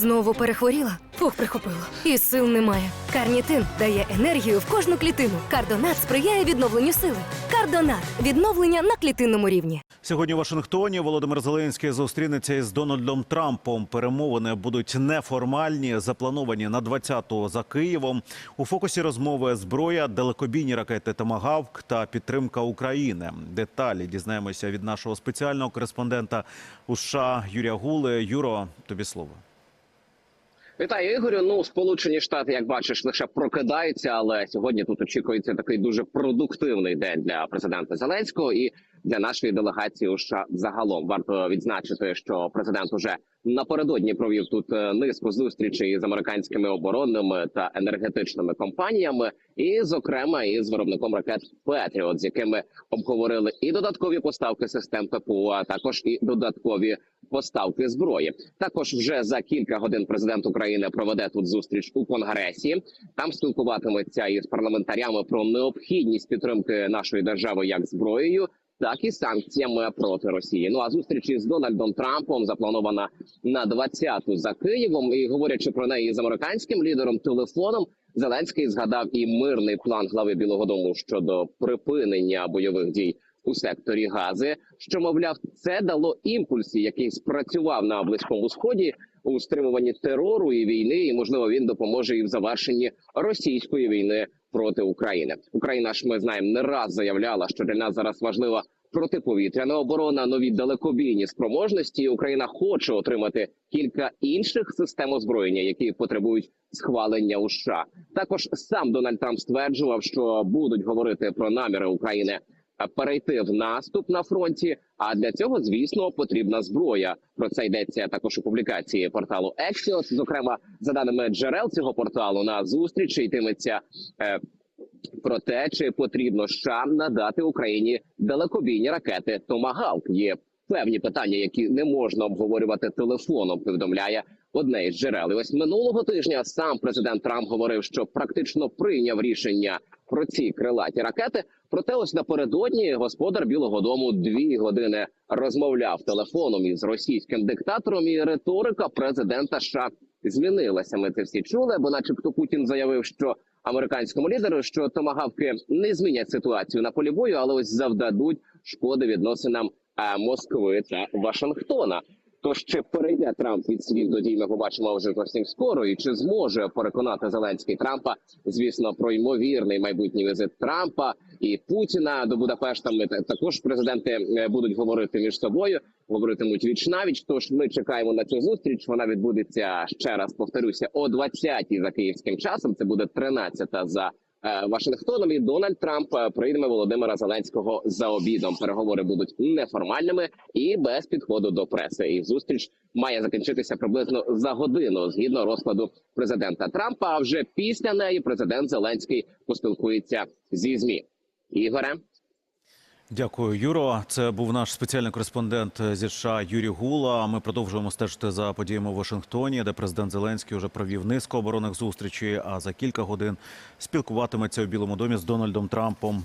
Знову перехворіла? Фух, прихопило. І сил немає. Карнітин дає енергію в кожну клітину. Кардонат сприяє відновленню сили. Кардонат відновлення на клітинному рівні. Сьогодні у Вашингтоні Володимир Зеленський зустрінеться із Дональдом Трампом. Перемовини будуть неформальні, заплановані на 20-го за Києвом. У фокусі розмови зброя, далекобійні ракети Томагавк та підтримка України. Деталі дізнаємося від нашого спеціального кореспондента у США Юрія Гули. Юро, тобі слово. Вітаю, Ігорю. Ну, Сполучені Штати, як бачиш, лише прокидаються, але сьогодні тут очікується такий дуже продуктивний день для президента Зеленського і для нашої делегації. США загалом варто відзначити, що президент уже напередодні провів тут е, низку зустрічей з американськими оборонними та енергетичними компаніями, і, зокрема, із виробником ракет Петріот, з якими обговорили і додаткові поставки систем ППО, а також і додаткові поставки зброї. Також вже за кілька годин президент України проведе тут зустріч у конгресі. Там спілкуватиметься із парламентарями про необхідність підтримки нашої держави як зброєю. Так і санкціями проти Росії. Ну а зустріч із Дональдом Трампом запланована на 20-ту за Києвом. І говорячи про неї з американським лідером телефоном, Зеленський згадав і мирний план глави Білого Дому щодо припинення бойових дій у секторі Гази. Що мовляв, це дало імпульс, який спрацював на близькому сході у стримуванні терору і війни. І можливо він допоможе і в завершенні російської війни проти України. Україна ж ми знаємо не раз заявляла, що для нас зараз важлива протиповітряна оборона, нові далекобійні спроможності. І Україна хоче отримати кілька інших систем озброєння, які потребують схвалення у США. Також сам Дональд Трамп стверджував, що будуть говорити про наміри України перейти в наступ на фронті. А для цього, звісно, потрібна зброя. Про це йдеться також у публікації порталу Axios. Зокрема, за даними джерел цього порталу, на зустрічі йтиметься. Е, про те, чи потрібно США надати Україні далекобійні ракети Томагавк. Є певні питання, які не можна обговорювати телефоном. Повідомляє одне із джерел. І ось минулого тижня сам президент Трамп говорив, що практично прийняв рішення про ці крилаті ракети. Проте, ось напередодні господар Білого Дому дві години розмовляв телефоном із російським диктатором. І риторика президента США змінилася. Ми це всі чули, бо, начебто, Путін заявив, що американському лідеру, що томагавки не змінять ситуацію на полі бою, але ось завдадуть шкоди відносинам е, Москви та Вашингтона. Тож чи перейде Трамп від слів до дій, ми побачимо вже зовсім скоро, і чи зможе переконати Зеленський Трампа, звісно, про ймовірний майбутній візит Трампа і Путіна до Будапешта. Ми також президенти е, будуть говорити між собою, говоритимуть віч навіч. Тож ми чекаємо на цю зустріч. Вона відбудеться ще раз. Повторюся о 20-й за київським часом. Це буде 13-та за Вашингтоном. І Дональд Трамп е, прийме Володимира Зеленського за обідом. Переговори будуть неформальними і без підходу до преси. І зустріч має закінчитися приблизно за годину згідно розкладу президента Трампа. А вже після неї президент Зеленський поспілкується зі змі. Ігоре. Дякую, Юро. Це був наш спеціальний кореспондент зі США Юрій Гула. Ми продовжуємо стежити за подіями у Вашингтоні, де президент Зеленський вже провів низку оборонних зустрічей. А за кілька годин спілкуватиметься у Білому домі з Дональдом Трампом.